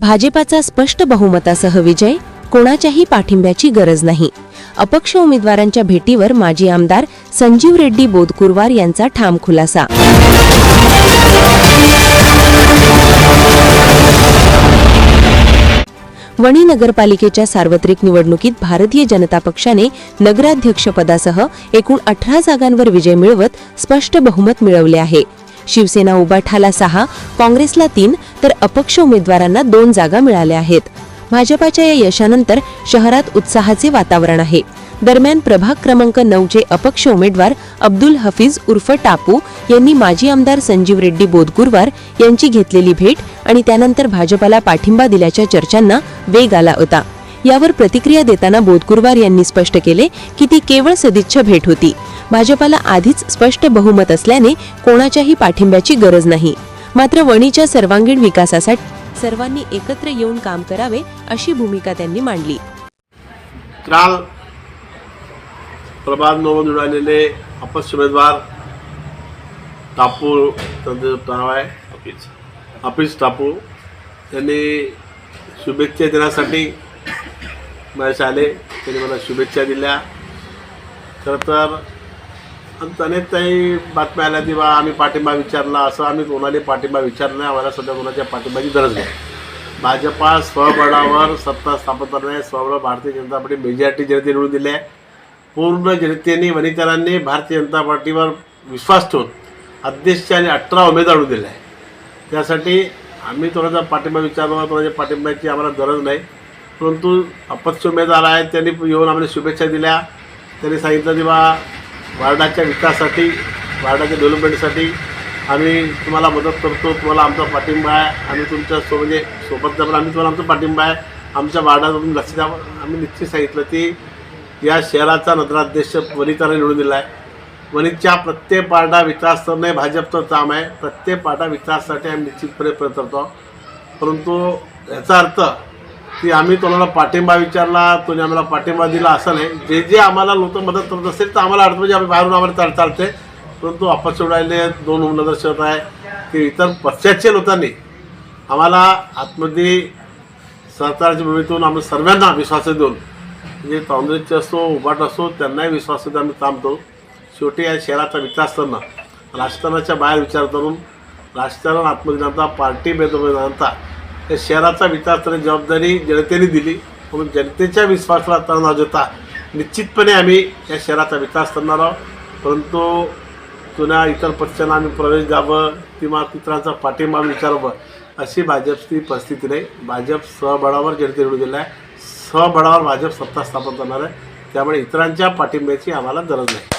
भाजपाचा स्पष्ट बहुमतासह विजय कोणाच्याही पाठिंब्याची गरज नाही. अपक्ष उमेदवारांच्या भेटीवर माजी आमदार संजीव रेड्डी बोदकुरवार यांचा ठाम खुलासा. वणी नगरपालिकेच्या सार्वत्रिक निवडणुकीत भारतीय जनता पक्षाने नगराध्यक्षपदासह एकूण अठरा जागांवर विजय मिळवत स्पष्ट बहुमत मिळवले आहे. शिवसेना उबाठाला सहा काँग्रेसला तीन तर अपक्ष उमेदवारांना दोन जागा मिळाल्या आहेत. भाजपाच्या या यशानंतर शहरात उत्साहाचे वातावरण आहे. दरम्यान प्रभाग क्रमांक नऊचे अपक्ष उमेदवार अब्दुल हफीज उर्फ टापू यांनी माजी आमदार संजीव रेड्डी बोदगुरवार यांची घेतलेली भेट आणि त्यानंतर भाजपाला पाठिंबा दिल्याच्या चर्चांना वेग आला होता. यावर प्रतिक्रिया देताना बोदगुरवार यांनी स्पष्ट केले की ती केवळ सदिच्छा भेट होती. भाजपाला आधीच स्पष्ट बहुमत असल्याने कोणाच्याही पाठिंब्याची गरज नाही. मात्र वणीच्या सर्वांगीण विकासासाठी सर्वांनी एकत्र येऊन काम करावे अशी भूमिका त्यांनी मांडली. काल प्रभाग निवडून आलेले अपक्ष उमेदवार टापू त्यांचं नाव आहे अपिस अपिस टापू त्यांनी शुभेच्छा देण्यासाठी माझ्याशी आले त्यांनी मला शुभेच्छा दिल्या. खरं तर आणि अनेक काही बातम्या आल्या की बा आम्ही पाठिंबा विचारला असं आम्ही कोणाला पाठिंबा विचारला आम्हाला सध्या कोणाच्या पाठिंबाची गरज नाही. भाजपा स्वबळावर सत्ता स्थापन करणे स्वबळ भारतीय जनता पार्टी मेजॉरिटी जनते निवडून दिली आहे. पूर्ण जनतेने वणीकरांनी भारतीय जनता पार्टीवर विश्वास ठेवून अध्यक्ष आणि अठरा उमेदवार निवडून दिले आहे त्यासाठी आम्ही थोडासा पाठिंबा विचारला थोड्याच्या पाठिंब्याची आम्हाला गरज नाही. परंतु अपक्ष उमेदवार आहेत त्यांनी येऊन आम्हाला शुभेच्छा दिल्या. त्यांनी सांगितलं की बा वार्डाच्या विकासासाठी वार्डाच्या डेव्हलपमेंटसाठी आम्ही तुम्हाला मदत करतो. तुम्हाला आमचा पाठिंबा आहे. आम्ही तुमच्या सो म्हणजे सोबत जाऊन आम्ही तुम्हाला आमचा पाठिंबा आहे. आमच्या वार्डातून लक्ष द्या. आम्ही निश्चित सांगितलं की या शहराचा नगराध्यक्ष वनिताने निवडून दिला आहे. वनितच्या प्रत्येक पारडा विकास करणं भाजपचं काम आहे. प्रत्येक पारडा विकासासाठी आम्ही निश्चितपणे प्रयत्न करतो. परंतु याचा अर्थ की आम्ही तुम्हाला पाठिंबा विचारला तुम्ही आम्हाला पाठिंबा दिला असं नाही. जे जे आम्हाला लोक मदत करत असेल तर आम्हाला अडत म्हणजे आम्ही बाहेरून आम्हाला चाल चालते परंतु आपण उडायले दोन नगरसेवक आहे. की इतर पक्षाच्या लोकांनी आम्हाला आतमध्ये सरकारच्या भूमीतून आम्ही सर्वांना विश्वास देऊन म्हणजे काँग्रेसचे असो उभाट असो त्यांनाही विश्वास देऊन आम्ही थांबतो शेवटी या शहराचा विकास करणं राजकारणाच्या बाहेर विचार करून राजकारण आत्मनिर्भरता पार्टी भेदभावता या शहराचा विकास करण्याची जबाबदारी जनतेने दिली. म्हणून जनतेच्या विश्वासाला तण न देता निश्चितपणे आम्ही या शहराचा विकास करणार आहोत. परंतु जुन्या इतर पक्षांना आम्ही प्रवेश द्यावं किंवा इतरांचा पाठिंबा विचारावं अशी भाजपची परिस्थिती नाही. भाजप स्वबळावर जनते निवडून गेला आहे. स्वबळावर भाजप सत्ता स्थापन करणार आहे. त्यामुळे इतरांच्या पाठिंब्याची आम्हाला गरज नाही.